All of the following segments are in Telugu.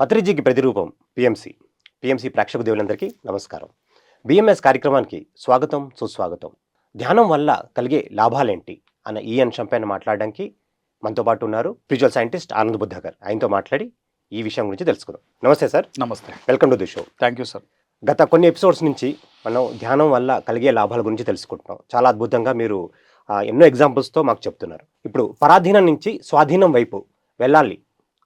పత్రిజీకి ప్రతిరూపం పిఎంసి పిఎంసి ప్రేక్షక దేవులందరికీ నమస్కారం. బిఎంఎస్ కార్యక్రమానికి స్వాగతం సుస్వాగతం. ధ్యానం వల్ల కలిగే లాభాలేంటి అన్న ఈ అంశంపైన మాట్లాడడానికి మనతో పాటు ఉన్నారు స్పిరిచువల్ సైంటిస్ట్ ఆనంద్ బుద్ధకర్ ఆయనతో మాట్లాడి ఈ విషయం గురించి తెలుసుకుందాం. నమస్తే సార్. నమస్తే. Welcome to the show. Thank you sir. గత కొన్ని ఎపిసోడ్స్ నుంచి మనం ధ్యానం వల్ల కలిగే లాభాల గురించి తెలుసుకుంటున్నాం. చాలా అద్భుతంగా మీరు ఎన్నో ఎగ్జాంపుల్స్తో మాకు చెప్తున్నారు. ఇప్పుడు పరాధీనం నుంచి స్వాధీనం వైపు వెళ్ళాలి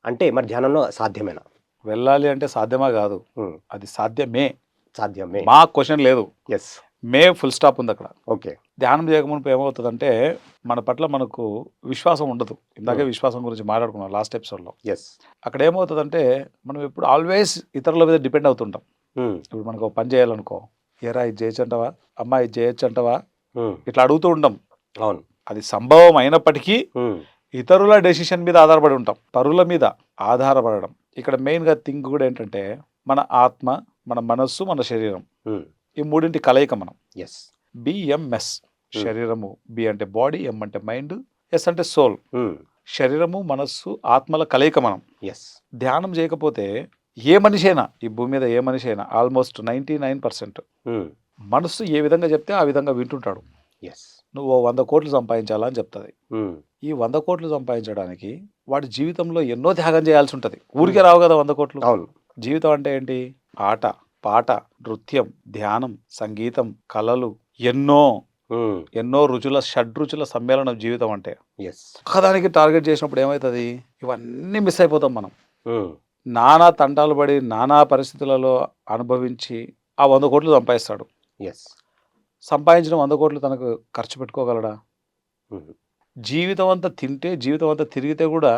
అంటే మరి ధ్యానంలో సాధ్యమేనా? వెళ్ళాలి అంటే సాధ్యమా కాదు. అది సాధ్యమే. సాధ్యమే. మా క్వశ్చన్ లేదు. ఎస్ మే ఫుల్ స్టాప్ ఉంది అక్కడ. ఓకే. ధ్యానం చేయకముందు ఏమవుతుందంటే మన పట్ల మనకు విశ్వాసం ఉండదు. ఇందాకే. విశ్వాసం గురించి మాట్లాడుకున్నాం లాస్ట్ ఎపిసోడ్లో. ఎస్ అక్కడ ఏమవుతుందంటే మనం ఎప్పుడు ఆల్వేస్ ఇతరుల మీద డిపెండ్ అవుతుంటాం. ఇప్పుడు మనకు ఒక పని చేయాలనుకో ఏరా ఇది చేయొచ్చు అంటావా అమ్మా ఇది చేయొచ్చు అంటావా ఇట్లా అడుగుతూ ఉంటాం. అవును. అది సంభవం అయినప్పటికీ ఇతరుల డెసిషన్ మీద ఆధారపడి ఉంటాం. పరుల మీద ఆధారపడడం. ఇక్కడ మెయిన్గా థింక్ కూడా ఏంటంటే మన ఆత్మ మన మనస్సు మన శరీరం. ఈ మూడింటి కలయిక మనం. S BMS. శరీరము. బి అంటే బాడీ ఎం అంటే మైండ్ ఎస్ అంటే సోల్ శరీరము మనస్సు ఆత్మల కలయిక మనం. ఎస్ ధ్యానం చేయకపోతే ఏ మనిషి అయినా ఈ భూమి మీద ఏ మనిషి అయినా ఆల్మోస్ట్ నైంటీ నైన్ పర్సెంట్ మనస్సు ఏ విధంగా చెప్తే ఆ విధంగా వింటుంటాడు. ఎస్ నువ్వు వంద కోట్లు సంపాదించాలా అని చెప్తుంది. ఈ వంద కోట్లు సంపాదించడానికి వాడి జీవితంలో ఎన్నో త్యాగం చేయాల్సి ఉంటుంది. ఊరికే రావు కదా వంద కోట్లు. అవును. జీవితం అంటే ఏంటి? ఆట పాట నృత్యం ధ్యానం సంగీతం కళలు ఎన్నో ఎన్నో రుచుల షడ్రుచుల సమ్మేళనం జీవితం అంటే. ఎస్ ఒక్కదానికి టార్గెట్ చేసినప్పుడు ఏమవుతుంది ఇవన్నీ మిస్ అయిపోతాం మనం. నానా తంటాలు పడి నానా పరిస్థితులలో అనుభవించి ఆ వంద కోట్లు సంపాదిస్తాడు. ఎస్ సంపాదించిన వంద కోట్లు తనకు ఖర్చు పెట్టుకోగలడా? జీవితం అంతా తింటే జీవితం అంతా తిరిగితే కూడా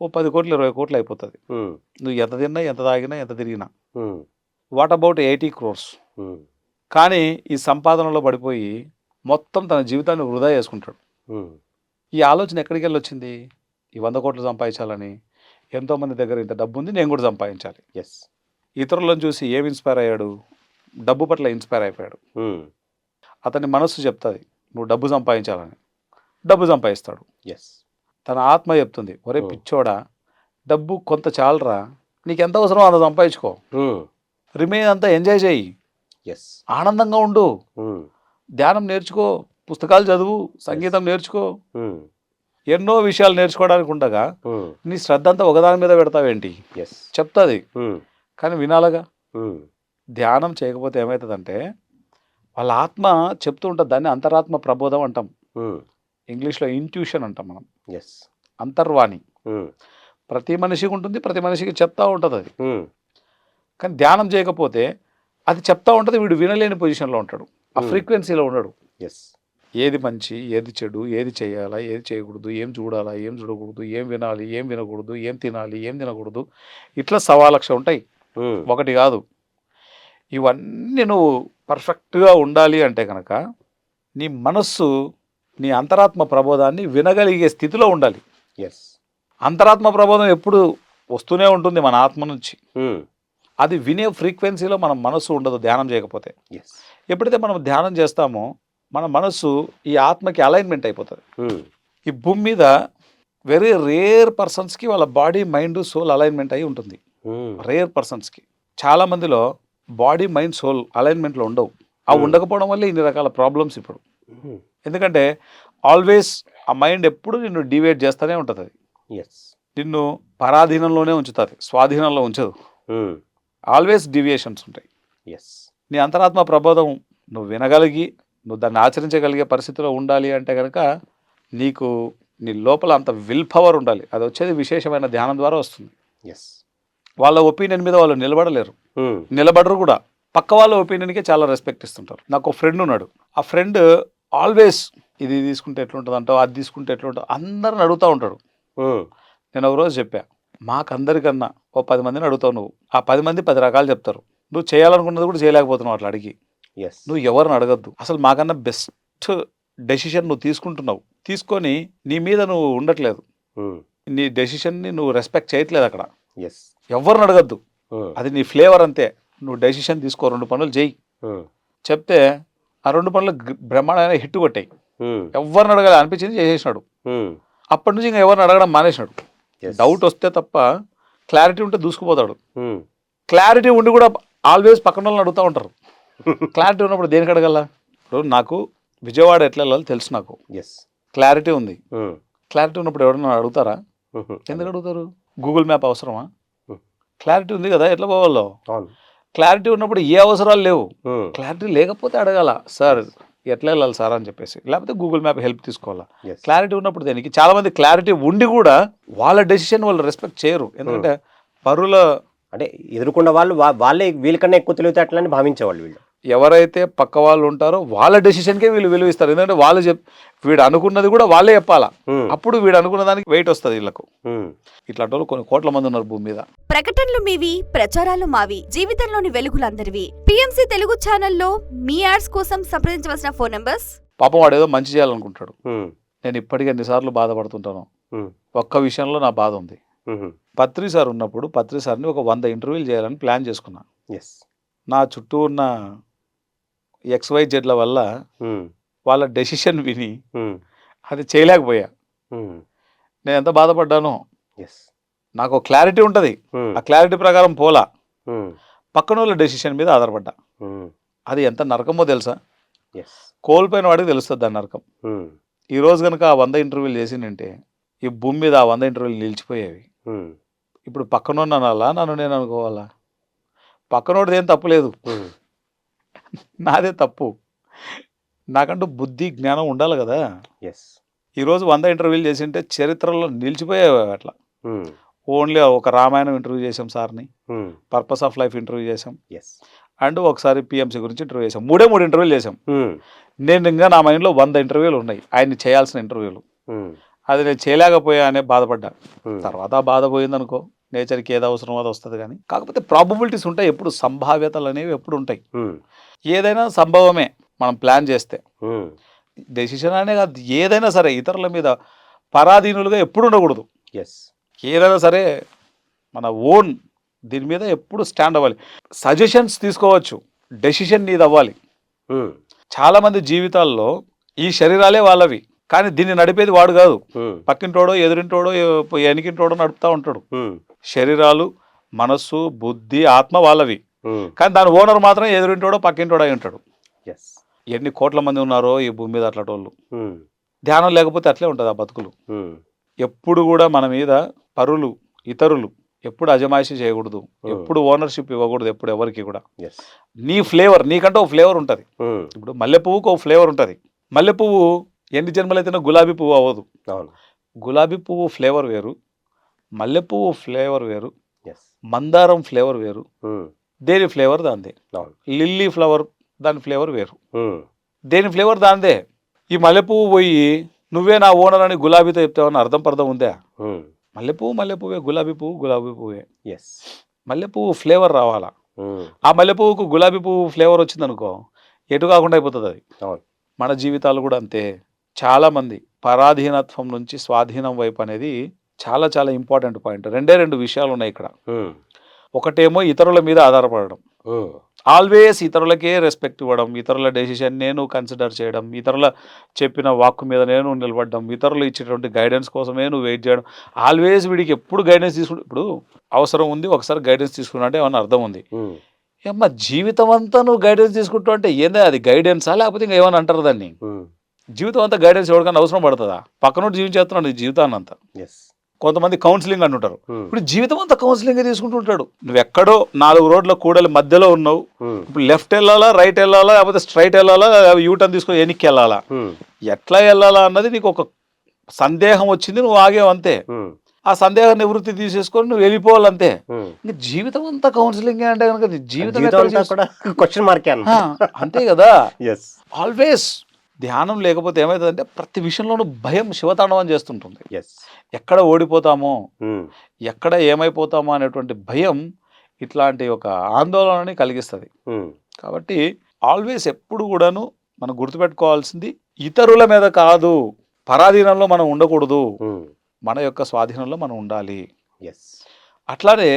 ఓ పది కోట్లు ఇరవై కోట్లు అయిపోతుంది. నువ్వు ఎంత తిన్నా ఎంత తాగినా ఎంత తిరిగినా. వాట్ అబౌట్ ఎయిటీ క్రోర్స్ కానీ ఈ సంపాదనలో పడిపోయి మొత్తం తన జీవితాన్ని వృధా చేసుకుంటాడు. ఈ ఆలోచన ఎక్కడికి వెళ్ళి వచ్చింది ఈ వంద కోట్లు సంపాదించాలని ఎంతోమంది దగ్గర ఇంత డబ్బు ఉంది నేను కూడా సంపాదించాలి. ఎస్ ఇతరులను చూసి ఏం ఇన్స్పైర్ అయ్యాడు? డబ్బు పట్ల ఇన్స్పైర్ అయిపోయాడు. అతని మనస్సు చెప్తుంది నువ్వు డబ్బు సంపాదించాలని. డబ్బు సంపాదిస్తాడు. ఎస్ తన ఆత్మ చెప్తుంది ఒరే. పిచ్చోడా డబ్బు కొంత చాలరా నీకు ఎంత అవసరం అంత సంపాదించుకో. రిమైన్ అంతా ఎంజాయ్ చేయి. ఎస్ ఆనందంగా ఉండు. ధ్యానం నేర్చుకో పుస్తకాలు చదువు సంగీతం నేర్చుకో. ఎన్నో విషయాలు నేర్చుకోవడానికి ఉండగా నీ శ్రద్ధ అంతా ఒకదాని మీద పెడతావేంటి? ఎస్ చెప్తుంది. కానీ వినాలగా. ధ్యానం చేయకపోతే ఏమవుతుందంటే వాళ్ళ ఆత్మ చెప్తూ ఉంటుంది దాన్ని అంతరాత్మ ప్రబోధం అంటాం. ఇంగ్లీష్లో ఇంట్యూషన్ అంటాం మనం. ఎస్ అంతర్వాణి. ఉమ్, ప్రతి మనిషికి ఉంటుంది ప్రతి మనిషికి చెప్తా ఉంటుంది అది. ఉమ్, కానీ ధ్యానం చేయకపోతే అది చెప్తా ఉంటుంది వీడు వినలేని పొజిషన్లో ఉంటాడు. ఆ Hmm. ఫ్రీక్వెన్సీలో ఉండడు. ఎస్ ఏది మంచి ఏది చెడు ఏది చేయాలా ఏది చేయకూడదు ఏం చూడాలా ఏం చూడకూడదు ఏం వినాలి ఏం వినకూడదు ఏం తినాలి ఏం తినకూడదు. ఇట్లా సవా లక్ష ఉంటాయి ఒకటి కాదు. ఇవన్నీ నువ్వు పర్ఫెక్ట్గా ఉండాలి అంటే కనుక నీ మనస్సు నీ అంతరాత్మ ప్రబోధాన్ని వినగలిగే స్థితిలో ఉండాలి. ఎస్ అంతరాత్మ ప్రబోధం ఎప్పుడు వస్తూనే ఉంటుంది మన ఆత్మ నుంచి. ఉమ్, అది వినే ఫ్రీక్వెన్సీలో మన మనస్సు ఉండదు ధ్యానం చేయకపోతే. ఎప్పుడైతే మనం ధ్యానం చేస్తామో మన మనస్సు ఈ ఆత్మకి అలైన్మెంట్ అయిపోతుంది. ఉమ్, ఈ భూమి మీద వెరీ రేర్ పర్సన్స్కి వాళ్ళ బాడీ మైండ్ సోల్ అలైన్మెంట్ అయి ఉంటుంది. రేర్ పర్సన్స్కి చాలా మందిలో బాడీ మైండ్ సోల్ అలైన్మెంట్లో ఉండవు. ఆ Hmm. ఉండకపోవడం వల్ల ఇన్ని రకాల ప్రాబ్లమ్స్ ఇప్పుడు. ఎందుకంటే ఆల్వేస్ ఆ మైండ్ ఎప్పుడు నిన్ను డివేట్ చేస్తూనే ఉంటుంది. అది ఎస్ నిన్ను పరాధీనంలోనే ఉంచుతుంది స్వాధీనంలో ఉంచదు. ఉమ్, ఆల్వేస్ డివియేషన్స్ ఉంటాయి. ఎస్ నీ అంతరాత్మ ప్రబోధం నువ్వు వినగలిగి నువ్వు దాన్ని ఆచరించగలిగే పరిస్థితిలో ఉండాలి అంటే కనుక నీకు నీ లోపల అంత విల్ పవర్ ఉండాలి. అది వచ్చేది విశేషమైన ధ్యానం ద్వారా వస్తుంది. ఎస్ వాళ్ళ ఒపీనియన్ మీద వాళ్ళు నిలబడలేరు. ఉమ్, నిలబడరు కూడా. పక్క వాళ్ళ ఒపీనియన్కే చాలా రెస్పెక్ట్ ఇస్తుంటారు. నాకు ఒక ఫ్రెండ్ ఉన్నాడు. ఆ ఫ్రెండ్ ఆల్వేస్ ఇది తీసుకుంటే ఎట్లుంటుంది అంటావు అది తీసుకుంటే ఎట్లుంటుంది? అందరిని అడుగుతూ ఉంటాడు. నేను ఒక రోజు చెప్పా మాకందరికన్నా ఓ పది మందిని అడుగుతావు నువ్వు. ఆ పది మంది పది రకాలు చెప్తారు. నువ్వు చేయాలనుకున్నది కూడా చేయలేకపోతున్నావు అట్లా అడిగి. ఎస్ నువ్వు ఎవరిని అడగద్దు. అసలు మాకన్నా బెస్ట్ డెసిషన్ నువ్వు తీసుకుంటున్నావు. తీసుకొని నీ మీద నువ్వు ఉండట్లేదు. నీ డెసిషన్ని నువ్వు రెస్పెక్ట్ చేయట్లేదు అక్కడ. ఎస్ ఎవరిని అడగద్దు. అది నీ ఫ్లేవర్ అంతే. నువ్వు డెసిషన్ తీసుకో రెండు పనులు చేయి. చెప్తే ఆ రెండు పనులు బ్రహ్మాండమైన హిట్ కొట్టాయి. ఎవరిని అడగాలి అనిపించింది చేసేసినాడు. అప్పటి నుంచి ఇంకా ఎవరిని అడగడం మానేసినాడు. డౌట్ వస్తే తప్ప క్లారిటీ ఉంటే దూసుకుపోతాడు. క్లారిటీ ఉండి కూడా ఆల్వేస్ పక్కన వాళ్ళని అడుగుతూ ఉంటారు. క్లారిటీ ఉన్నప్పుడు దేనికి అడగల? ఇప్పుడు నాకు విజయవాడ ఎట్లా వెళ్ళాలో తెలుసు నాకు. ఎస్ క్లారిటీ ఉంది. క్లారిటీ ఉన్నప్పుడు ఎవరైనా అడుగుతారా. ఎందుకు అడుగుతారు? గూగుల్ మ్యాప్ అవసరమా. క్లారిటీ ఉంది కదా ఎట్లా పోవాలో? క్లారిటీ ఉన్నప్పుడు ఏ అవసరాలు లేవు. క్లారిటీ లేకపోతే అడగాల సార్ ఎట్లా వెళ్ళాలి సార్? అని చెప్పేసి. లేకపోతే గూగుల్ మ్యాప్ హెల్ప్ తీసుకోవాలా. క్లారిటీ ఉన్నప్పుడు దేనికి? చాలా మంది క్లారిటీ ఉండి కూడా వాళ్ళ డెసిషన్ వాళ్ళు రెస్పెక్ట్ చేయరు. ఎందుకంటే పరుల అంటే ఎదుర్కొన్న వాళ్ళు వాళ్ళే వీళ్ళకన్నా ఎక్కువ తెలివితేటలని భావించేవాళ్ళు వీళ్ళు. ఎవరైతే పక్క వాళ్ళు ఉంటారో వాళ్ళ డెసిషన్కే వీళ్ళు విలువ ఇస్తారు ఎందుకంటే వాళ్ళు చెప్ వీడు అనుకున్నది కూడా వాళ్ళే చెప్పాలా. అప్పుడు వీడు అనుకున్న దానికి వెయిట్ వస్తుంది వీళ్ళకు. ఇట్లాంటి వాళ్ళు కొన్ని కోట్ల మంది ఉన్నారు భూమి మీద. ప్రకటనలు మీవి ప్రచారాలు మావి జీవితంలోని వెలుగులందరివి. పిఎంసి తెలుగు ఛానల్లో మీ యాడ్స్ కోసం సంప్రదించవలసిన ఫోన్ నంబర్స్ పాపం వాడు ఏదో మంచి చేయాలనుకుంటాడు. నేను ఇప్పటికీ ఎన్నిసార్లు బాధపడుతుంటాను. ఒక్క విషయంలో నా బాధ ఉంది. పత్రి సార్ ఉన్నప్పుడు పత్రి సార్ని ఒక వంద ఇంటర్వ్యూలు చేయాలని ప్లాన్ చేసుకున్నా. ఎస్ నా చుట్టూ ఉన్న ఎక్స్వై జెడ్ల వల్ల. వాళ్ళ డెసిషన్ విని. అది చేయలేకపోయా. నేను ఎంత బాధపడ్డానో నాకు ఒక క్లారిటీ ఉంటుంది. ఆ క్లారిటీ ప్రకారం పోలా. పక్కన వాళ్ళ డెసిషన్ మీద ఆధారపడ్డా. అది ఎంత నరకమో తెలుసా కోల్పోయిన వాడికి తెలుస్తుంది దాని నరకం ఉమ్. ఈ రోజు కనుక ఆ వంద ఇంటర్వ్యూలు చేసిందంటే ఈ భూమి మీద ఆ వంద ఇంటర్వ్యూలు నిలిచిపోయేవి. ఇప్పుడు పక్కనోడు అనాలా నన్ను నేను అనుకోవాలా పక్కనోడిది ఏం తప్పు లేదు ఉమ్. నాదే తప్పు. నాకంటూ బుద్ధి జ్ఞానం ఉండాలి కదా. ఎస్ ఈరోజు వంద ఇంటర్వ్యూలు చేసింటే చరిత్రలో నిలిచిపోయేవి అట్లా. ఉమ్. ఓన్లీ ఒక రామాయణం ఇంటర్వ్యూ చేసాం సార్ని. పర్పస్ ఆఫ్ లైఫ్ ఇంటర్వ్యూ చేసాం ఎస్ అండ్ ఒకసారి పిఎంసీ గురించి ఇంటర్వ్యూ చేసాం మూడే మూడు ఇంటర్వ్యూలు చేసాం ఉమ్. నేను ఇంకా నా మైండ్లో వంద ఇంటర్వ్యూలు ఉన్నాయి. ఆయన్ని చేయాల్సిన ఇంటర్వ్యూలు. ఉమ్. అది నేను చేయలేకపోయా అనే బాధపడ్డా. తర్వాత బాధ పోయిందనుకో. నేచర్కి ఏది అవసరమో అది వస్తుంది కానీ. కాకపోతే ప్రాబబిలిటీస్ ఉంటాయి ఎప్పుడు సంభావ్యతలు అనేవి ఎప్పుడు ఉంటాయి. ఏదైనా సంభవమే మనం ప్లాన్ చేస్తే. డెసిషన్ అనే కాదు ఏదైనా సరే ఇతరుల మీద పరాధీనులుగా ఎప్పుడు ఉండకూడదు. ఎస్ ఏదైనా సరే మన ఓన్ దీని మీద ఎప్పుడు స్టాండ్ అవ్వాలి. సజెషన్స్ తీసుకోవచ్చు. డెసిషన్ నీది అవ్వాలి. చాలామంది జీవితాల్లో ఈ శరీరాలే వాళ్ళవి. కానీ దీన్ని నడిపేది వాడు కాదు. పక్కింటోడో ఎదురింటోడో ఎనికింటోడో నడుపుతూ ఉంటాడు. శరీరాలు మనస్సు బుద్ధి ఆత్మ వాళ్ళవి. కానీ దాని ఓనర్ మాత్రం ఎదురింటోడో పక్కింటోడో అయి ఉంటాడు. ఎన్ని కోట్ల మంది ఉన్నారో ఈ భూమి మీద అట్లాంటి వాళ్ళు. ధ్యానం లేకపోతే అట్లే ఉంటుంది ఆ బతుకులు. ఎప్పుడు కూడా మన మీద పరులు ఇతరులు ఎప్పుడు అజమాయిషి చేయకూడదు. ఎప్పుడు ఓనర్షిప్ ఇవ్వకూడదు ఎప్పుడు ఎవరికి కూడా. నీ ఫ్లేవర్ నీకంటే ఒక ఫ్లేవర్ ఉంటుంది. ఇప్పుడు మల్లె పువ్వుకు ఒక ఫ్లేవర్ ఉంటుంది. మల్లె పువ్వు ఎన్ని జన్మలైతేనే గులాబీ పువ్వు అవ్వదు. అవును. గులాబీ పువ్వు ఫ్లేవర్ వేరు మల్లె పువ్వు ఫ్లేవర్ వేరు మందారం ఫ్లేవర్ వేరు ఉమ్. దేని ఫ్లేవర్ దాందే? లిల్లీ ఫ్లవర్ దాని ఫ్లేవర్ వేరు. ఉమ్. దేని ఫ్లేవర్ దాందే? ఈ మల్లెపువ్వు పోయి నువ్వే నా ఓనర్ అని గులాబీతో చెప్తావని అర్థం పర్థం ఉందా? ఉమ్. మల్లెపువ్వు మల్లెపువ్వే గులాబీ పువ్వు గులాబీ పువ్వే. ఎస్ మల్లెపువ్వు ఫ్లేవర్ రావాలా. ఆ మల్లెపువ్వుకు గులాబీ పువ్వు ఫ్లేవర్ వచ్చిందనుకో ఎటు కాకుండా అయిపోతుంది అది. మన జీవితాలు కూడా అంతే. చాలామంది పరాధీనత్వం నుంచి స్వాధీనం వైపు అనేది చాలా చాలా ఇంపార్టెంట్ పాయింట్ రెండే రెండు విషయాలు ఉన్నాయి ఇక్కడ. ఒకటేమో ఇతరుల మీద ఆధారపడడం. ఆల్వేస్ ఇతరులకే రెస్పెక్ట్ ఇవ్వడం ఇతరుల డెసిషన్ నేను కన్సిడర్ చేయడం ఇతరుల చెప్పిన వాక్కు మీద నేను నిలబడడం ఇతరులు ఇచ్చేటువంటి గైడెన్స్ కోసమే నువ్వు వెయిట్ చేయడం ఆల్వేస్ వీడికి ఎప్పుడు గైడెన్స్ తీసుకుంటు ఇప్పుడు అవసరం ఉంది ఒకసారి గైడెన్స్ తీసుకున్నా అంటే ఏమన్నా అర్థం ఉంది. ఏమ్మా జీవితం అంతా నువ్వు గైడెన్స్ తీసుకుంటావు అంటే ఏందా అది గైడెన్సా లేకపోతే ఇంకా ఏమని అంటారు దాన్ని. జీవితం అంతా గైడెన్స్ ఎవరికైనా అవసరం పడుతుందా? పక్కనోడు జీవించేస్తున్నాడు జీవితాన్ని అంతా. కొంతమంది కౌన్సిలింగ్ అంటుంటారు. ఉమ్. ఇప్పుడు జీవితం అంతా కౌన్సిలింగ్ తీసుకుంటుంటాడు నువ్వు ఎక్కడో నాలుగు రోడ్ల కూడలి మధ్యలో ఉన్నావు. ఉమ్. ఇప్పుడు లెఫ్ట్ వెళ్ళాలా రైట్ వెళ్ళాలా లేకపోతే స్ట్రైట్ వెళ్ళాలా యూటర్న్ తీసుకొని వెనక్కి వెళ్ళాలా? ఉమ్. ఎట్లా వెళ్ళాలా అన్నది నీకు ఒక సందేహం వచ్చింది నువ్వు ఆగేవు అంతే. ఆ సందేహ నివృత్తి తీసేసుకొని నువ్వు వెళ్ళిపోవాలంతే. ఇంకా జీవితం అంతా కౌన్సిలింగ్ అంటే కనుక జీవితం అంతా క్వశ్చన్ మార్కే కదా. ఆల్వేస్ ధ్యానం లేకపోతే ఏమవుతుందంటే ప్రతి విషయంలోనూ భయం శివతాండవం చేస్తుంటుంది ఎస్ ఎక్కడ ఓడిపోతామో ఉమ్. ఎక్కడ ఏమైపోతామో అనేటువంటి భయం ఇట్లాంటి ఒక ఆందోళనని కలిగిస్తుంది ఉమ్. కాబట్టి ఆల్వేస్ ఎప్పుడు కూడాను మనం గుర్తుపెట్టుకోవాల్సింది ఇతరుల మీద కాదు పరాధీనంలో మనం ఉండకూడదు ఉమ్. మన యొక్క స్వాధీనంలో మనం ఉండాలి ఎస్ అట్లానే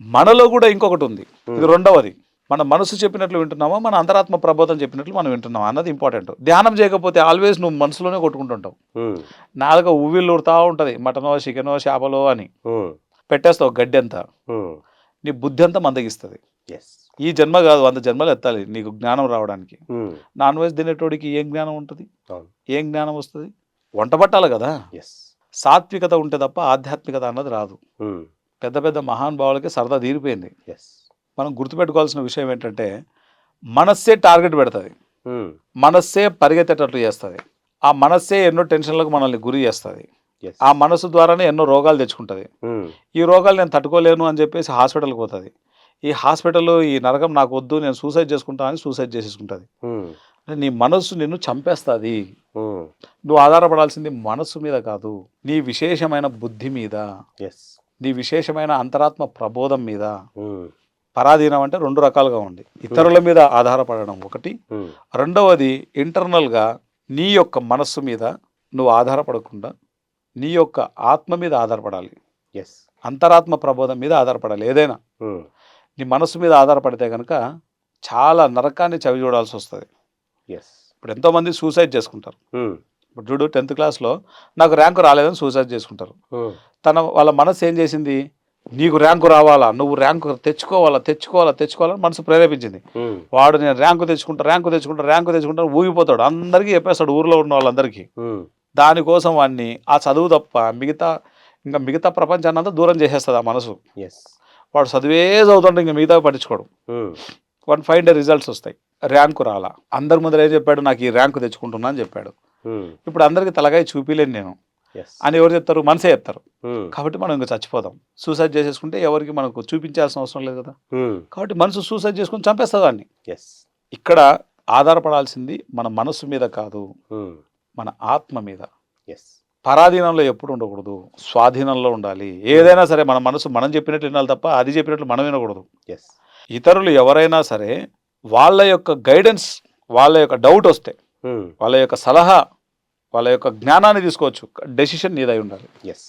మనలో కూడా ఇంకొకటి ఉంది ఇది. రెండవది మన మనసు చెప్పినట్లు వింటున్నామా? మన అంతరాత్మ ప్రబోధం చెప్పినట్లు మనం వింటున్నామా? అన్నది ఇంపార్టెంట్ ధ్యానం చేయకపోతే ఆల్వేస్ నువ్వు మనసులోనే కొట్టుకుంటుంటావు. నాలుగ ఉవ్విళ్ళు ఉడతా ఉంటుంది. మటనో చికెనో చేపలో అని. పెట్టేస్తావు గడ్డి అంతా. నీ బుద్ధి అంతా మందగిస్తుంది. ఈ జన్మ కాదు వంద జన్మలు ఎత్తాలి నీకు జ్ఞానం రావడానికి. నాన్ వెజ్ తినేటోడికి ఏం జ్ఞానం ఉంటుంది? ఏం జ్ఞానం వస్తుంది? వంట పట్టాలి కదా? సాత్వికత ఉంటే తప్ప ఆధ్యాత్మికత అన్నది రాదు. పెద్ద పెద్ద మహానుభావులకి సరదా తీరిపోయింది. మనం గుర్తుపెట్టుకోవాల్సిన విషయం ఏంటంటే మనస్సే టార్గెట్ పెడుతుంది. మనస్సే పరిగెత్తేటట్లు చేస్తుంది. ఆ మనస్సే ఎన్నో టెన్షన్లకు మనల్ని గురి చేస్తుంది. ఆ మనసు ద్వారానే ఎన్నో రోగాలు తెచ్చుకుంటుంది. ఈ రోగాలు నేను తట్టుకోలేను అని చెప్పేసి హాస్పిటల్కి పోతుంది. ఈ హాస్పిటల్ ఈ నరకం నాకు వద్దు నేను సూసైడ్ చేసుకుంటా అని సూసైడ్ చేసేసుకుంటుంది. నీ మనస్సు నిన్ను చంపేస్తుంది. నువ్వు ఆధారపడాల్సింది మనస్సు మీద కాదు నీ విశేషమైన బుద్ధి మీద నీ విశేషమైన అంతరాత్మ ప్రబోధం మీద. పరాధీనం అంటే రెండు రకాలుగా ఉంది. ఇతరుల మీద ఆధారపడడం ఒకటి. రెండవది ఇంటర్నల్గా నీ యొక్క మనస్సు మీద నువ్వు ఆధారపడకుండా నీ యొక్క ఆత్మ మీద ఆధారపడాలి. ఎస్ అంతరాత్మ ప్రబోధం మీద ఆధారపడాలి ఏదైనా. నీ మనస్సు మీద ఆధారపడితే కనుక చాలా నరకాన్ని చవి చూడాల్సి వస్తుంది. ఎస్ ఇప్పుడు ఎంతోమంది సూసైడ్ చేసుకుంటారు. ఇప్పుడు చూడు టెన్త్ క్లాస్లో నాకు ర్యాంకు రాలేదని సూసైడ్ చేసుకుంటారు. తన వాళ్ళ మనసు ఏం చేసింది? నీకు ర్యాంకు రావాలా? నువ్వు ర్యాంకు తెచ్చుకోవాలా? తెచ్చుకోవాలా? తెచ్చుకోవాలని మనసు ప్రేరేపించింది. ఉమ్, వాడు నేను ర్యాంకు తెచ్చుకుంటా ర్యాంకు తెచ్చుకుంటా ర్యాంకు తెచ్చుకుంటా ఊగిపోతాడు. అందరికీ చెప్పేస్తాడు ఊర్లో ఉన్న వాళ్ళందరికీ. ఉమ్, దానికోసం వాడిని ఆ చదువు తప్ప మిగతా ఇంకా మిగతా ప్రపంచాన్ని అంతా దూరం చేసేస్తుంది ఆ మనసు. వాడు చదివే చదువుతుంటే ఇంకా మిగతా పట్టించుకోడు. వన్ ఫైవ్ డే రిజల్ట్స్ వస్తాయి. ర్యాంకు రాలా. అందరి ముందర ఏం చెప్పాడు? నాకు ఈ ర్యాంకు తెచ్చుకుంటున్నా అని చెప్పాడు. ఉమ్, ఇప్పుడు అందరికీ తలగాయ చూపిలేను నేను. అని ఎవరు చెప్తారు? మనసే చెప్తారు. ఉమ్, కాబట్టి మనం ఇంకా చచ్చిపోదాం. సూసైడ్ చేసేసుకుంటే ఎవరికి మనకు చూపించాల్సిన అవసరం లేదు కదా. ఉమ్, కాబట్టి మనసు సూసైడ్ చేసుకుని చంపేస్తుంది వాడిని ఎస్ ఇక్కడ ఆధారపడాల్సింది మన మనసు మీద కాదు. ఉమ్, మన ఆత్మ మీద. ఎస్ పరాధీనంలో ఎప్పుడు ఉండకూడదు. స్వాధీనంలో ఉండాలి. ఏదైనా సరే మన మనసు మనం చెప్పినట్లు వినాలి తప్ప అది చెప్పినట్లు మనం వినకూడదు. ఎస్ ఇతరులు ఎవరైనా సరే వాళ్ళ యొక్క గైడెన్స్ వాళ్ళ యొక్క డౌట్ వస్తే వాళ్ళ యొక్క సలహా వాళ్ళ యొక్క జ్ఞానాన్ని తీసుకోవచ్చు. డెసిషన్ నీదై ఉండాలి. ఎస్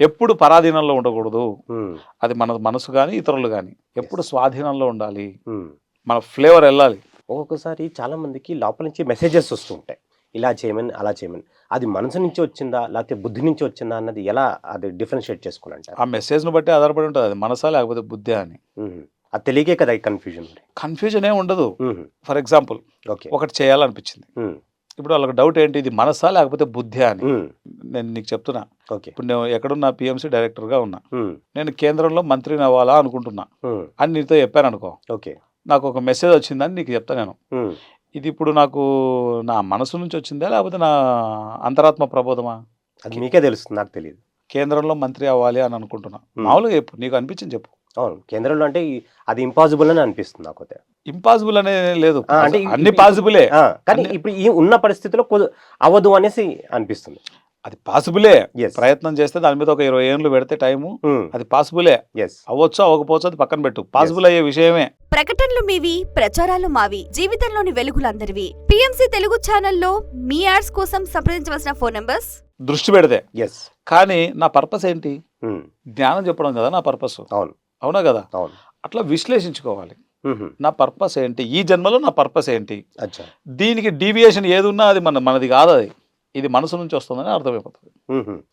ఎప్పుడు పరాధీనంలో ఉండకూడదు. ఉమ్, అది మన మనసు కానీ ఇతరులు కానీ ఎప్పుడు స్వాధీనంలో ఉండాలి. ఉమ్. మన ఫ్లేవర్ వెళ్ళాలి. ఒక్కొక్కసారి చాలా మందికి లోపల నుంచి మెసేజెస్ వస్తూ ఉంటాయి. ఇలా చేయమని అలా చేయమని. అది మనసు నుంచి వచ్చిందా లేకపోతే బుద్ధి నుంచి వచ్చిందా అన్నది ఎలా అది డిఫరెన్షియేట్ చేసుకుని అంటారు ఆ మెసేజ్ను బట్టి ఆధారపడి ఉంటుంది. అది మనసా లేకపోతే బుద్ధి అని. ఉమ్, అది తెలియకే కదా కన్ఫ్యూజన్ కన్ఫ్యూజన్ ఏమి ఉండదు. ఫర్ ఎగ్జాంపుల్ ఓకే ఒకటి చేయాలనిపించింది. ఇప్పుడు వాళ్ళకి డౌట్ ఏంటి? ఇది మనసా లేకపోతే బుద్ధి అని నేను నీకు చెప్తున్నా. ఓకే. ఇప్పుడు నేను ఎక్కడున్నా పిఎంసీ డైరెక్టర్గా ఉన్నా. నేను కేంద్రంలో మంత్రిని అవ్వాలా అనుకుంటున్నా. అని నీతో చెప్పాను అనుకో ఓకే. నాకు ఒక మెసేజ్ వచ్చిందని నీకు చెప్తా నేను. ఇది ఇప్పుడు నాకు నా మనసు నుంచి వచ్చిందా లేకపోతే నా అంతరాత్మ ప్రబోధమా? అది మీకే తెలుస్తుంది నాకు తెలియదు. కేంద్రంలో మంత్రి అవ్వాలి అని అనుకుంటున్నా. మామూలుగా చెప్పు నీకు అనిపించింది చెప్పు. అవును. కేంద్రంలో అంటే అది ఇంపాసిబుల్ అని అనిపిస్తుంది నాకు. ఇంపాసిబుల్ అనేది లేదు. అంటే అన్ని పాసిబులే కానీ ఇప్పుడు ఈ ఉన్న పరిస్థితిలో అవ్వదు అనేసి అనిపిస్తుంది. అది పాసిబులే ఎస్ ప్రయత్నం చేస్తే దాని మీద ఒక ఇరవై ఏళ్ళు పెడితే టైము అది పాసిబులే ఎస్ అవ్వచ్చు అవ్వకపోవచ్చు అది పక్కన పెట్టు. పాసిబుల్ అయ్యే విషయమే. ప్రకటనలు మీవి ప్రచారాలు మావి జీవితంలోని వెలుగులందరివి. పిఎంసి తెలుగు ఛానల్లో మీ యాడ్స్ కోసం సంప్రదించవలసిన ఫోన్ నంబర్స్? దృష్టి పెడితే. ఎస్ కానీ నా పర్పస్ ఏంటి? జ్ఞానం చెప్పడం కదా నా పర్పస్. అవును. అవునా కదా? అవును. అట్లా విశ్లేషించుకోవాలి. నా పర్పస్ ఏంటి? ఈ జన్మలో నా పర్పస్ ఏంటి? అచ్చా. దీనికి డీవియేషన్ ఏది ఉన్నా అది మన మనది కాదు అది. ఇది మనసు నుంచి వస్తుందని అర్థమైపోతుంది.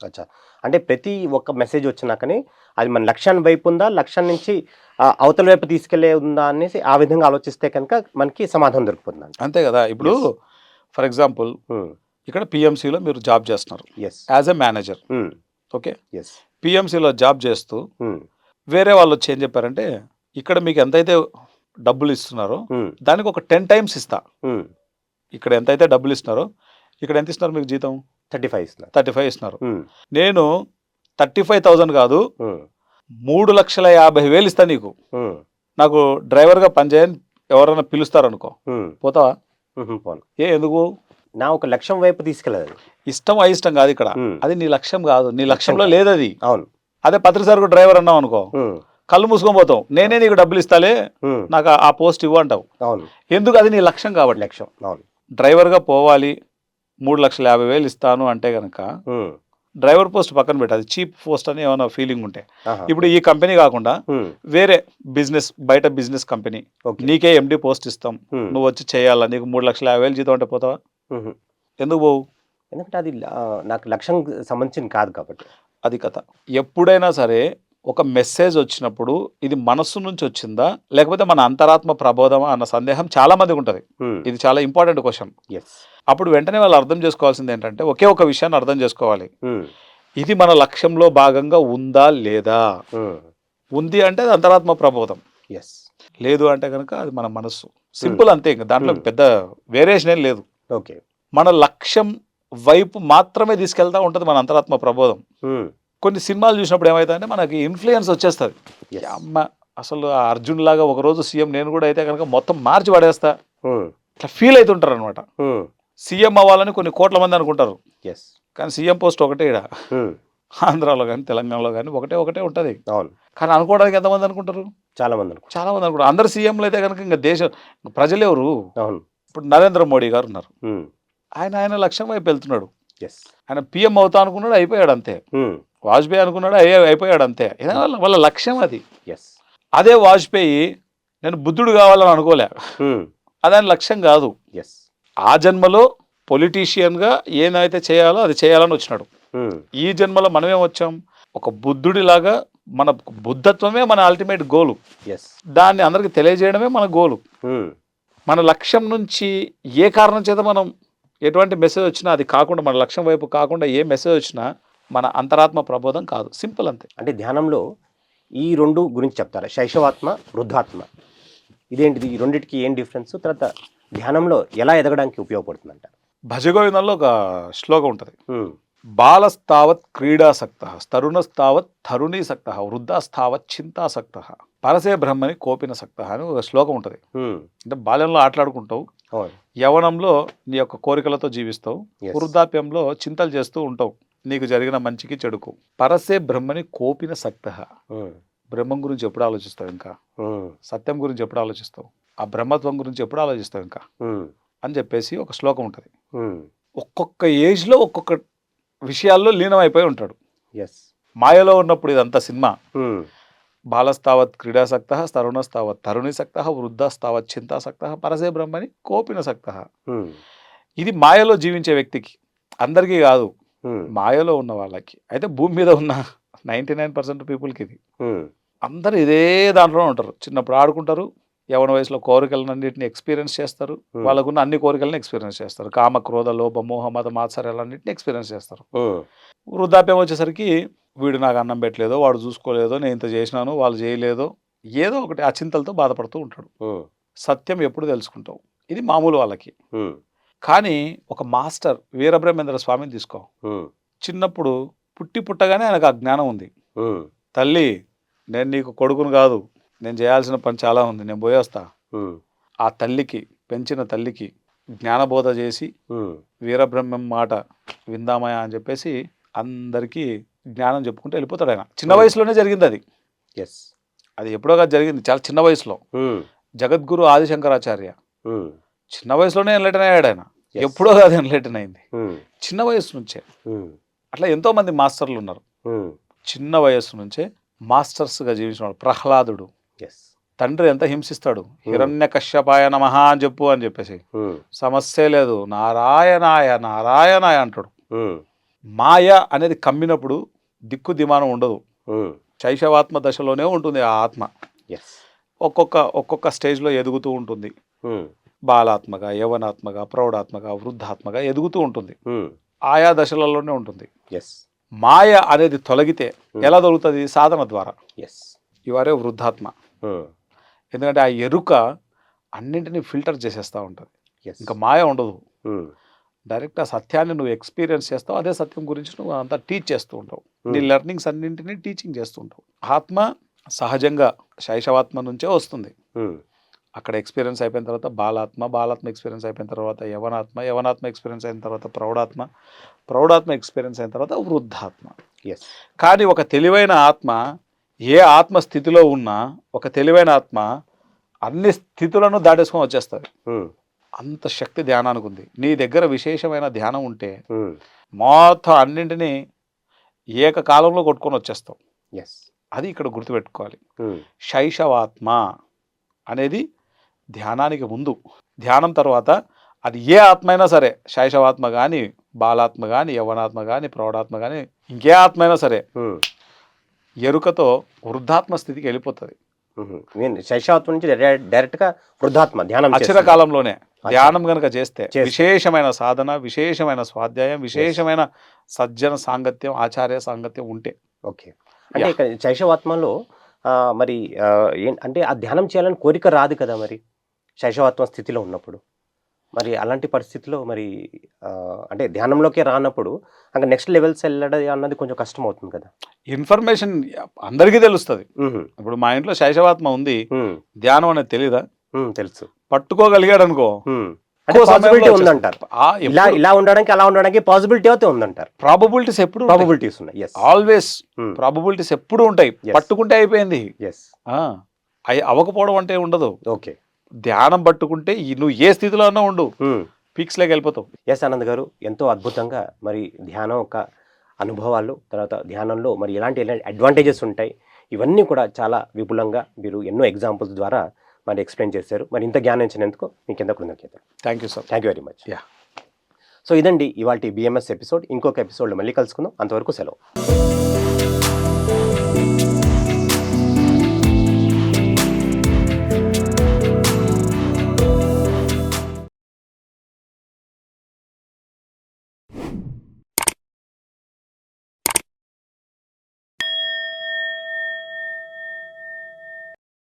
అచ్చా. అంటే ప్రతి ఒక్క మెసేజ్ వచ్చినాకని అది మన లక్ష్యాన్ని వైపు ఉందా? లక్ష్యం నుంచి అవతల వైపు తీసుకెళ్ళే ఉందా అనేసి ఆ విధంగా ఆలోచిస్తే కనుక మనకి సమాధానం దొరుకుతుంది అంతే కదా? ఇప్పుడు. ఫర్ ఎగ్జాంపుల్ ఇక్కడ పిఎంసిలో మీరు జాబ్ చేస్తున్నారు. As a manager. Okay? Yes పిఎంసిలో job చేస్తూ వేరే వాళ్ళు వచ్చి ఏం చెప్పారంటే ఇక్కడ మీకు ఎంతైతే డబ్బులు ఇస్తున్నారో దానికి ఒక టెన్ టైమ్స్ ఇస్తా. ఇక్కడ ఎంతైతే డబ్బులు ఇస్తున్నారో ఇక్కడ ఎంత ఇస్తున్నారు మీకు జీతం? థర్టీ ఫైవ్ ఇస్తున్నారు. థర్టీ ఫైవ్ ఇస్తున్నారు. నేను థర్టీ ఫైవ్ థౌజండ్ కాదు. మూడు లక్షల యాభై వేలు ఇస్తా నీకు. నాకు డ్రైవర్గా పనిచేయని ఎవరైనా పిలుస్తారనుకో. పోతావా? ఏ ఎందుకు? నా ఒక లక్ష్యం వైపు తీసుకెళ్ళదు ఇష్టం అయిష్టం కాదు ఇక్కడ. అది నీ లక్ష్యం కాదు. నీ లక్ష్యంలో. లేదు అది అవును. అదే పత్రిసారికి డ్రైవర్ అన్నావు అనుకో. కళ్ళు మూసుకొని పోతావు నేనే నీకు డబ్బులు ఇస్తాలే. నాకు ఆ- పోస్ట్ ఇవ్వు అంటావు ఎందుకు అది నీ లక్ష్యం కాబట్టి లక్ష్యం డ్రైవర్గా పోవాలి మూడు లక్షల యాభై వేలు ఇస్తాను అంటే కనుక. డ్రైవర్ పోస్ట్ పక్కన పెట్టు అది చీప్ పోస్ట్ అని ఏమైనా ఫీలింగ్ ఉంటే. ఇప్పుడు ఈ కంపెనీ కాకుండా. వేరే బిజినెస్ బయట బిజినెస్ కంపెనీ నీకే ఎండి పోస్ట్ ఇస్తాం. నువ్వు వచ్చి చేయాలా నీకు మూడు లక్షల యాభై వేలు జీతం అంటే పోతావా. ఎందుకు పోవు ఎందుకంటే అది నాకు లక్ష్యం సంబంధించింది కాదు కాబట్టి అది కథ. ఎప్పుడైనా సరే ఒక మెసేజ్ వచ్చినప్పుడు ఇది మనస్సు నుంచి వచ్చిందా? లేకపోతే మన అంతరాత్మ ప్రబోధమా అన్న సందేహం చాలా మందికి ఉంటుంది ఇది చాలా ఇంపార్టెంట్ క్వశ్చన్. ఎస్ అప్పుడు వెంటనే వాళ్ళు అర్థం చేసుకోవాల్సింది ఏంటంటే ఒకే ఒక విషయాన్ని అర్థం చేసుకోవాలి. ఇది మన లక్ష్యంలో భాగంగా ఉందా లేదా? ఉంది అంటే అది అంతరాత్మ ప్రబోధం. ఎస్ లేదు అంటే కనుక అది మన మనస్సు. సింపుల్ అంతే ఇంకా. దాంట్లో. పెద్ద వేరియేషన్ ఏం లేదు. ఓకే. మన లక్ష్యం వైపు మాత్రమే తీసుకెళ్తా ఉంటుంది మన అంతరాత్మ ప్రబోధం. కొన్ని సినిమాలు చూసినప్పుడు ఏమవుతుందంటే మనకి ఇన్ఫ్లుయెన్స్ వచ్చేస్తుంది. అమ్మ అసలు అర్జున్ లాగా ఒక రోజు సీఎం నేను కూడా అయితే కనుక మొత్తం మార్చి పడేస్తా. ఇట్లా ఫీల్ అవుతుంటారు అనమాట సీఎం అవ్వాలని కొన్ని కోట్ల మంది అనుకుంటారు. ఎస్ కానీ సీఎం పోస్ట్ ఒకటే ఇడ ఆంధ్రాలో కానీ తెలంగాణలో కానీ ఒకటే ఒకటే ఉంటుంది. కానీ అనుకోవడానికి ఎంతమంది అనుకుంటారు? చాలా మంది చాలా మంది అనుకుంటారు. అందరు సీఎంలు అయితే కనుక ఇంకా దేశం ప్రజలు ఎవరు? ఇప్పుడు నరేంద్ర మోడీ గారు ఉన్నారు. ఆయన ఆయన లక్ష్యం వైపు వెళ్తున్నాడు. ఎస్ ఆయన పిఎం అవుతా అనుకున్నాడు అయిపోయాడు అంతే. వాజ్పేయి అనుకున్నాడు అయ్యే అయిపోయాడు అంతే. ఏదో వాళ్ళ వాళ్ళ లక్ష్యం అది. ఎస్ అదే వాజ్పేయి నేను బుద్ధుడు కావాలని అనుకోలే. అది ఆయన లక్ష్యం కాదు. ఎస్ ఆ జన్మలో పొలిటీషియన్గా ఏదైతే చేయాలో అది చేయాలని వచ్చినాడు. ఈ జన్మలో మనమేం వచ్చాం? ఒక బుద్ధుడిలాగా మన బుద్ధత్వమే మన అల్టిమేట్ గోలు ఎస్ దాన్ని అందరికి తెలియజేయడమే మన గోలు మన లక్ష్యం నుంచి ఏ కారణం చేత మనం ఎటువంటి మెసేజ్ వచ్చినా అది కాకుండా మన లక్ష్యం వైపు కాకుండా ఏ మెసేజ్ వచ్చినా మన అంతరాత్మ ప్రబోధం కాదు. సింపుల్ అంతే. అంటే ధ్యానంలో ఈ రెండు గురించి చెప్తారా? శైశవాత్మ వృద్ధాత్మ. ఇదేంటిది? ఈ రెండింటికి ఏం డిఫరెన్స్ తర్వాత ధ్యానంలో ఎలా ఎదగడానికి ఉపయోగపడుతుందంట భజగోవిందంలో ఒక శ్లోకం ఉంటుంది. బాలస్తావత్ క్రీడాసక్త తరుణస్తావత్ తరుణీసక్త వృద్ధాస్తావత్ చింతాసక్త పరసే బ్రహ్మని కోపినసక్త అని ఒక శ్లోకం ఉంటుంది. అంటే బాల్యంలో ఆటలాడుకుంటావు యవనంలో నీ యొక్క కోరికలతో జీవిస్తావు. వృద్ధాప్యంలో చింతలు చేస్తూ ఉంటావు నీకు జరిగిన మంచికి చెడుకు. పరసే బ్రహ్మని కోపిన సక్త బ్రహ్మం గురించి ఎప్పుడు ఆలోచిస్తావు ఇంకా? సత్యం గురించి ఎప్పుడు ఆలోచిస్తావు? ఆ బ్రహ్మత్వం గురించి ఎప్పుడు ఆలోచిస్తావు ఇంకా? అని చెప్పేసి ఒక శ్లోకం ఉంటుంది. ఒక్కొక్క ఏజ్లో ఒక్కొక్క విషయాల్లో లీనమైపోయి ఉంటాడు. ఎస్ మాయలో ఉన్నప్పుడు ఇదంతా సినిమా. బాలస్తావత్ క్రీడాసక్త తరుణస్తావత్ తరుణిసక్త వృద్ధస్తావత్ చింతాసక్త పరసే బ్రహ్మని కోపినసక్త. ఇది మాయలో జీవించే వ్యక్తికి అందరికీ కాదు మాయలో ఉన్న వాళ్ళకి. అయితే భూమి మీద ఉన్న నైంటీ నైన్ పర్సెంట్ పీపుల్కి ఇది. అందరూ ఇదే దాంట్లో ఉంటారు. చిన్నప్పుడు ఆడుకుంటారు యవన వయసులో కోరికలన్నింటిని ఎక్స్పీరియన్స్ చేస్తారు. వాళ్ళకున్న అన్ని కోరికలను ఎక్స్పీరియన్స్ చేస్తారు. కామ క్రోధ లోభ మోహ మత మాత్సర్యాలన్నింటిని ఎక్స్పీరియన్స్ చేస్తారు. వృద్ధాప్యం వచ్చేసరికి వీడు నాకు అన్నం పెట్టలేదో వాడు చూసుకోలేదో నేను ఇంత చేసినాను వాళ్ళు చేయలేదో ఏదో ఒకటి ఆ చింతలతో బాధపడుతూ ఉంటాడు. సత్యం ఎప్పుడు తెలుసుకుంటావు? ఇది మామూలు వాళ్ళకి. కానీ ఒక మాస్టర్ వీరబ్రహ్మేంద్ర స్వామిని తీసుకో. చిన్నప్పుడు పుట్టి పుట్టగానే ఆయనకు ఆ జ్ఞానం ఉంది. తల్లి నేను నీకు కొడుకును కాదు. నేను చేయాల్సిన పని చాలా ఉంది. నేను పోయేస్తా. ఆ తల్లికి పెంచిన తల్లికి జ్ఞానబోధ చేసి వీరబ్రహ్మం మాట విందామయ్య అని చెప్పేసి అందరికీ జ్ఞానం చెప్పుకుంటూ వెళ్ళిపోతాడు ఆయన. చిన్న. వయసులోనే జరిగింది అది. ఎస్. అది ఎప్పుడో కాదు జరిగింది. చాలా చిన్న వయసులో. జగద్గురు ఆదిశంకరాచార్య. చిన్న వయసులోనే ఎన్లైటన్ అయ్యాడు ఆయన. ఎప్పుడో కాదు ఎన్లైటన్ అయింది. చిన్న వయసు నుంచే. అట్లా ఎంతో మంది మాస్టర్లు ఉన్నారు. చిన్న వయస్సు నుంచే మాస్టర్స్గా జీవించిన వాడు ప్రహ్లాదుడు. తండ్రి ఎంత హింసిస్తాడు? హిరణ్య కశ్యపాయ నమః అని చెప్పు అని చెప్పేసి. సమస్య లేదు. నారాయణాయ నారాయణాయ అంటాడు. మాయ అనేది కమ్మినప్పుడు దిక్కు దిమానం ఉండదు. శైశవాత్మ దశలోనే ఉంటుంది ఆ ఆత్మ. ఒక్కొక్క ఒక్కొక్క స్టేజ్లో ఎదుగుతూ ఉంటుంది. బాలాత్మగా యవనాత్మగా ప్రౌఢాత్మగా వృద్ధాత్మగా ఎదుగుతూ ఉంటుంది. ఆయా దశలలోనే ఉంటుంది. ఎస్ మాయ అనేది తొలగితే ఎలా తొలుగుతుంది? సాధన ద్వారా. ఎస్ ఇవారే వృద్ధాత్మ. ఎందుకంటే ఆ ఎరుక అన్నింటినీ ఫిల్టర్ చేసేస్తూ ఉంటుంది. ఇంకా మాయ ఉండదు. డైరెక్ట్ ఆ సత్యాన్ని నువ్వు ఎక్స్పీరియన్స్ చేస్తావు అదే సత్యం గురించి నువ్వు అంతా టీచ్ చేస్తూ ఉంటావు. నీ లెర్నింగ్స్ అన్నింటినీ టీచింగ్ చేస్తూ ఉంటావు. ఆత్మ సహజంగా శైశవాత్మ నుంచే వస్తుంది. అక్కడ ఎక్స్పీరియన్స్ అయిపోయిన తర్వాత బాలాత్మ బాలాత్మ ఎక్స్పీరియన్స్ అయిపోయిన తర్వాత యవనాత్మ యవనాత్మ ఎక్స్పీరియన్స్ అయిన తర్వాత ప్రౌఢాత్మ ప్రౌఢాత్మ ఎక్స్పీరియన్స్ అయిన తర్వాత వృద్ధాత్మ. ఎస్ కానీ ఒక తెలివైన ఆత్మ ఏ ఆత్మ స్థితిలో ఉన్నా ఒక తెలివైన ఆత్మ అన్ని స్థితులను దాటేసుకొని వచ్చేస్తుంది అంత శక్తి ధ్యానానికి ఉంది. నీ దగ్గర విశేషమైన ధ్యానం ఉంటే మొత్తం అన్నింటినీ ఏకకాలంలో కొట్టుకొని వచ్చేస్తావు. ఎస్ అది ఇక్కడ గుర్తుపెట్టుకోవాలి. శైశవాత్మ అనేది ధ్యానానికి ముందు. ధ్యానం తర్వాత అది ఏ ఆత్మ అయినా సరే శైశవాత్మ కానీ బాలాత్మ కానీ యవనాత్మ కానీ ప్రౌఢాత్మ కానీ ఇంకే ఆత్మ అయినా సరే ఎరుకతో వృద్ధాత్మ స్థితికి వెళ్ళిపోతుంది. శైశవాత్మ నుంచి డైరెక్ట్ డైరెక్ట్గా వృద్ధాత్మ ధ్యానం చేస్తున్నారు. కాలంలోనే ధ్యానం గనక చేస్తే. విశేషమైన సాధన విశేషమైన స్వాధ్యాయం విశేషమైన సజ్జన సాంగత్యం ఆచార్య సాంగత్యం ఉంటే. ఓకే. అంటే ఇక్కడ శైశవాత్మలో మరి అంటే ఆ ధ్యానం చేయాలని కోరిక రాదు కదా మరి శైశవాత్మ స్థితిలో ఉన్నప్పుడు? మరి అలాంటి పరిస్థితిలో మరి అంటే ధ్యానంలోకి రానప్పుడు ఇంకా నెక్స్ట్ లెవెల్స్ వెళ్ళడం అన్నది కొంచెం కష్టం అవుతుంది కదా? ఇన్ఫర్మేషన్ అందరికీ తెలుస్తుంది. ఇప్పుడు మా ఇంట్లో శైశవాత్మ ఉంది. ధ్యానం అనేది తెలీదా? మ్మ్. తెలుసు. పట్టుకోగలిగాడు అనుకో. అంటే పాసిబిలిటీ ఉందంటారు. ఇలా ఇలా ఉండడానికి అలా ఉండడానికి పాసిబిలిటీ అయితే ఉందంటారు. ప్రాబబిలిటీస్ ఎప్పుడు ప్రాబబిలిటీస్ ఉన్నాయి ఆల్వేస్ ప్రాబబిలిటీస్ ఎప్పుడు ఉంటాయి. పట్టుకుంటే అయిపోయింది. ఎస్ ఆ, అయి అవ్వకపోవడం అంటే ఉండదు. ఓకే ధ్యానం పట్టుకుంటే నువ్వు ఏ స్థితిలో అన్నా ఉండు. పీక్స్ లేక వెళ్ళిపోతావు. ఎస్ ఆనంద్ గారు ఎంతో అద్భుతంగా మరి ధ్యానం యొక్క అనుభవాలు తర్వాత ధ్యానంలో మరి ఎలాంటి ఎలాంటి అడ్వాంటేజెస్ ఉంటాయి. ఇవన్నీ కూడా చాలా విపులంగా మీరు ఎన్నో ఎగ్జాంపుల్స్ ద్వారా మరి ఎక్స్ప్లెయిన్ చేశారు. మరి ఇంత జ్ఞానం ఇచ్చినందుకు మీకు ఎంత కృతజ్ఞతలు. Thank you sir thank you very much Yeah. So ఇదండి ఇవాళ బిఎంఎస్ ఎపిసోడ్ ఇంకొక ఎపిసోడ్లో మళ్ళీ కలుసుకుందాం. అంతవరకు సెలవు.